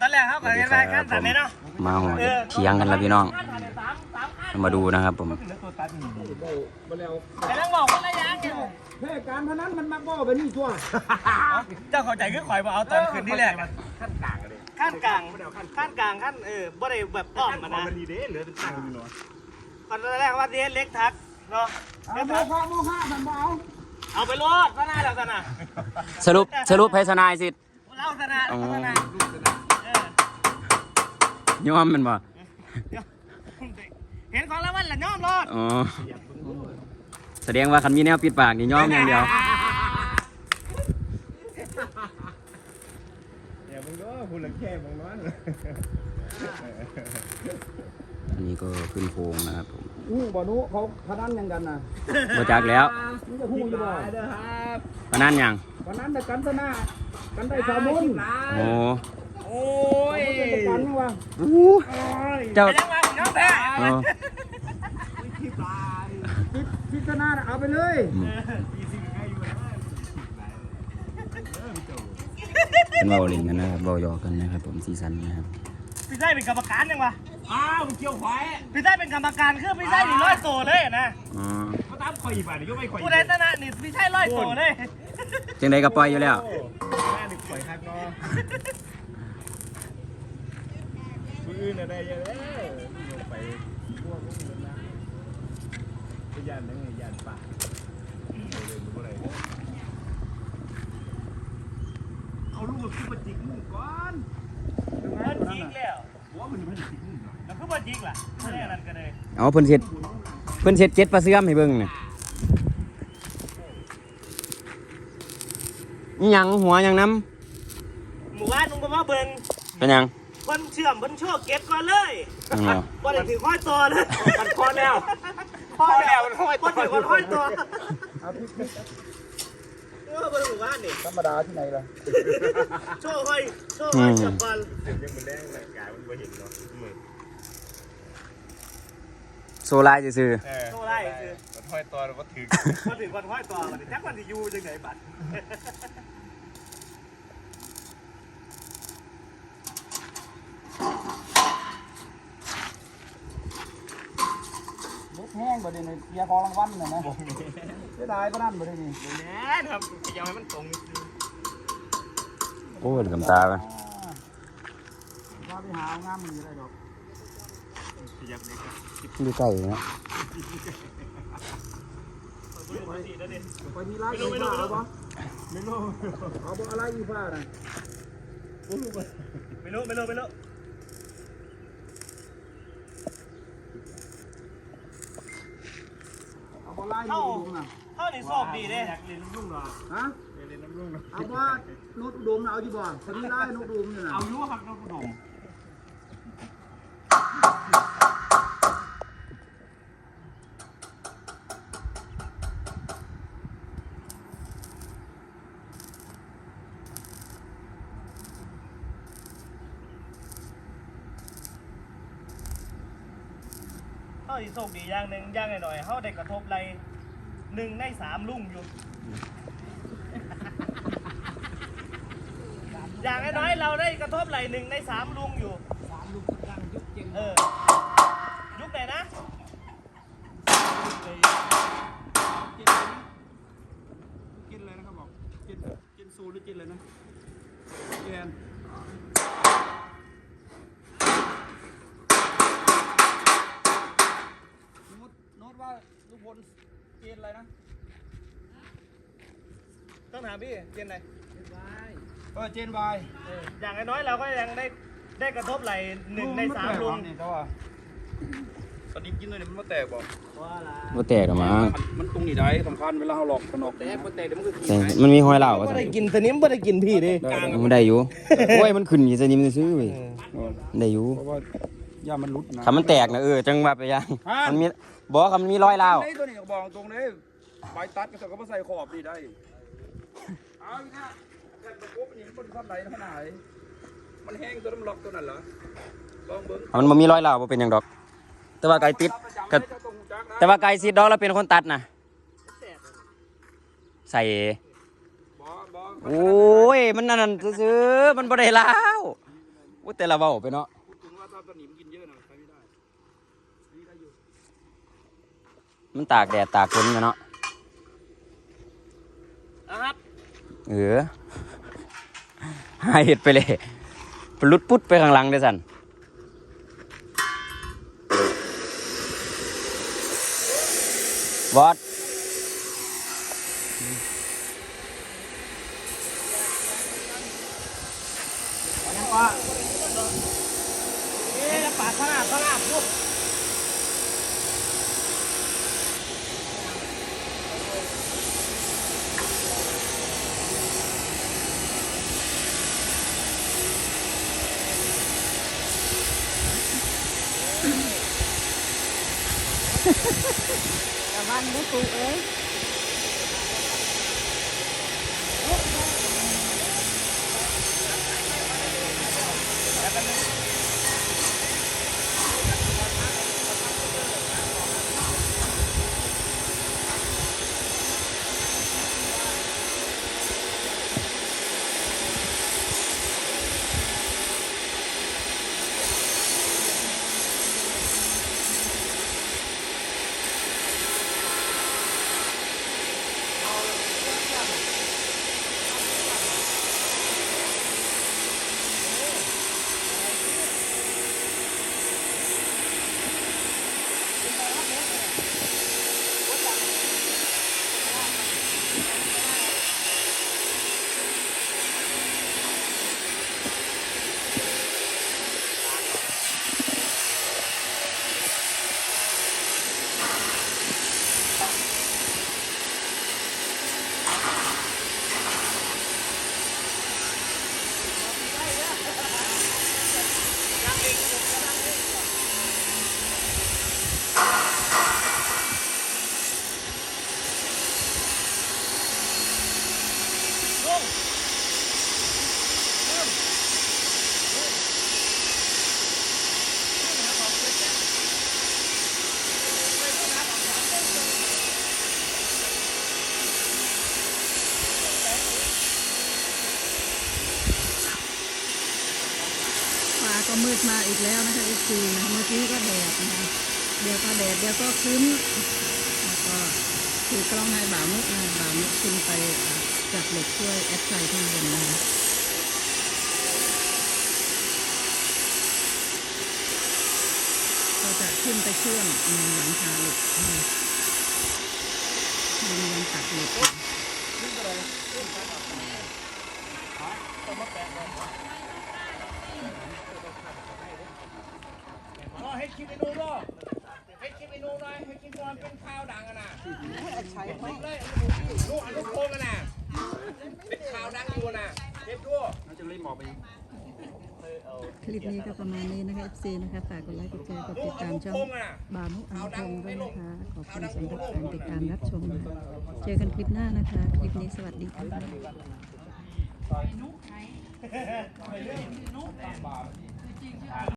ตอนแรกเขาก็เห็นไปขั้นสันเลยเนาะมาหัวเถียงกันแล้วพี่น้อง มาดูนะครับผมแต่ต้องบอกคนละอย่างเนี่ยแค่การพนันมันมักบ่ไปนี่ทั่วเจ้าเข้าใจคือข่อยมาเอาตอนคืนที่แรกขั้นกลางขั้นกลางขั้นกลางขั้นเออบ่ได้แบบป้อมมันนะมันดีเด้เหลือเป็นตังค์อยู่เนาะตอนแรกว่าเดนเล็กทักเนาะเอาโมฆะโมฆะมันบ่เอาเอาไปรอดซะหน้าแล้วซะนะสรุปสรุปให้ทนายสิเล่าซะนะอ๋อซะนะเออ ยอมแมันบ่เดี๋ยวเห็นของรางวัลละย่อมรอดอ๋อแสดงว่าคันมีแนวปิดปากนี่ยอมอย่างเดียวอย่ามึงก็พูดละแค่มึงนั้นอันนี้ก็ขึ้นโค้งนะครับผมอู้บ่หนูเขาพนันยังกันน่ะบ่จักแล้วมึงจะฮู้อยู่บ่ปานนั้นหยังพนันแต่กันซะหน้ากันได้สามมุนโอ้โอ้ ยมันจะกันยังวะเจ้าไปยังมาย่อมแพ้เออพิพิจารณาน่ะเอาไปเลยเป็นเบาเล่นกันนะครับเบาหยอกกันนะครับ ผมซีซันนะครับพี่ได้เป็นกรรมการยังวะอ้าวมึงเกี่ยวควายพี่ได้เป็นกรรมการคือพี่ได้หนีร้อยโตเลยนะอ๋อเขาตามข่อยอีกฝ่ายนึงก็ไม่ข่อยผู้ใดชนะนี่พี่ใช่ร้อยโตเลยจังใดก็ปล่อยอยู่แล้วแม่หนึ่งข่อยคักเนาะมื อื่นอะไรเยอะเลยไปพวกพวกนั้นนะพยานนั่งยานป่าเขาลูกขึ้นมาจิกมึงก่อนมันยิงแล้วว่ามันมันจิกมึงแล้วคือมันยิงล่ะไม่ได้นั่นกันเลยเอาเพิ่นเสร็จเพิ่นเสร็จเจ็ดปลาเสื่อมให้เบิ่งนี่นี่ยังหัวยังน้ำหมู่บ้านมึงก็มาเบิ่งเป็นยัง พิ่นเชื่อมเพิ่นโชว์เก็บก่อนเลยอ๋อบ่ได้ถือห้อยตัวเลยมันคอแล้วห้อยแล้วมันห้อยตัวบ่ถือห้อยตัวเอาพิพิเออบ่หมู่บ้านนี่ธรรมดาที่ไหนล่ะโชว์ห้อยโชว์ห้อยเชื่อมก่อนยังมันแดงร่างกายมันไม่เห็นเนาะมือโซลายซื่อเออโชว์ได้คือมันห้อยตัวแล้วก็ถือบ่ถือคนห้อยตัวมันจักมันสิอยู่จังไดบัด รถแห้งบ่ ได้นี่เสียของรางวัลน่ะนะเสียดายพนันบ่ได้นี่แหน่ครับยาวให้มันตรงๆโอ้ยกำตาไปอ่าว่าไปหาเอางามอยู่ได้ดอกขยับเลยครับอยู่ใกล้นะไปมีร้านอีฟ้าเอาบ่ไม่รู้เอาบ่อะไรอีฟ้าน่ะไม่รู้ไม่รู้ไม่รู้ เอาบ่ ไล่อยู่ดูน่ะเท่านี่โชคดีเด้อยากเรียนน้ำรุ่งเหรอฮะเรียนน้ำรุ่งเหรอเอาว่านดอุดมน่ะเอาอยู่บ่ฉันไม่ไล่นดอุดมนี่น่ะเอาอยู่ครับน้ำรุ่ง เท่านี่โชคดีอย่างหนึ่งอย่างหน่อยๆเฮาได้กระทบไรหนึ่งในสามลุงอยู่ อย่างน้อยๆเราได้กระทบไหลหนึ่งในสามลุงอยู่ สามลุงกลางยุคเออ ยุคไหนนะกินเลยนะครับบอกกินกินซูหรือกินเลยนะแกนโน้ตโน้ตว่า ลูกพลเกณฑ์อะไรนะต้องถามพี่เจนไหนเออเจนวายเอออย่างน้อยๆเราก็ยังได้ได้กระทบไหลหนึ่งในสามลุงนี่เขาว่าตอนนี้กินเลยมันมาแตกบอกว่าละบ่แตกหรอกมั้งมันตรงนี้ได้สำคัญเวลาเราหลอกขนอกแตกมันแตกเดี๋ยวมันก็แต่มันมีหอยเหล่าว่าไม่ซั่นได้กินสนิมไม่ได้กินพี่ดิมันได้อยู่โอ้ยมันขึ้นอยู่ซะนี่มันซื้อเว้ยมันได้อยู่ เพราะว่าย่ามันรุดนะ คำมันแตกนะเออจังว่าไปยังฮะ มันมีบอกว่าคำมันมีรอยเหล่าไอ้ตัวนี้ก็บอกตรงนี้ใบตัดก็จะก็มาใส่ขอบดีได้ เอาอีกนะแผ่นประกบนี่มันเป็นขั้นไหนขนาดไหนมันแห้งตัวน้ำล็อกตัวนั้นเหรอลองเบิ้งมันบ่มีรอยเหล่าบ่เป็นหยังดอก แต่ว่าไก่ติดก็แต่ว่าไก่ซีดดอกแล้วเป็นคนตัดนะใส่ บอบอโอ้ย มันนั่นนะซื้อๆมันบ่ได้เหล่าอุ้ยแต่ละเว้าไปเนาะพูดถึงว่าถ้าตอนนี้มันกินเยอะหน่อยใช้ไม่ได้นี่ได้อยู่ มันตากแดดตากฝนอยู่เนาะนะครับเออหาเห็ดไปเลยปลุดปุ๊ดไปข้างหลังเด้อสันวอดยังว่าเอ๊ะปากข้างหน้าข้างหน้าพวก แต่วันบุตุเก็มืดมาอีกแล้วนะคะอีกทีนะเมื่อกี้ก็แดดนะคะเดี๋ยวก็แดดเดี๋ยวก็ครึ้มแล้วก็ถือกล้องให้บ่าวมุกนะบ่าวมุกขึ้นไปจับเหล็กช่วยแอดไซข้างบนนะคะก็จะขึ้นไปเชื่อมในหลังคาเหล็กนะคะยังยังตัดเหล็กอยู่ก็ให้ คลิปไปดูด้วยให้คลิปไปดูหน่อยให้คลิปมันเป็นข่าวดังอะนะใช้เลยดูอนุพงศ์อะนะเป็นข่าวดังอยู่นะเก็บดูน่าจะรีบหมอกไปคลิปนี้ก็ประมาณนี้นะคะ FC นะคะฝากกดไลค์กดแชร์กดติดตามช่องบามุอันทงด้วยนะคะ ขอบคุณสำหรับการติดตามรับชมนะคะเจอกันคลิปหน้านะคะ คลิปนี้สวัสดีค่ะ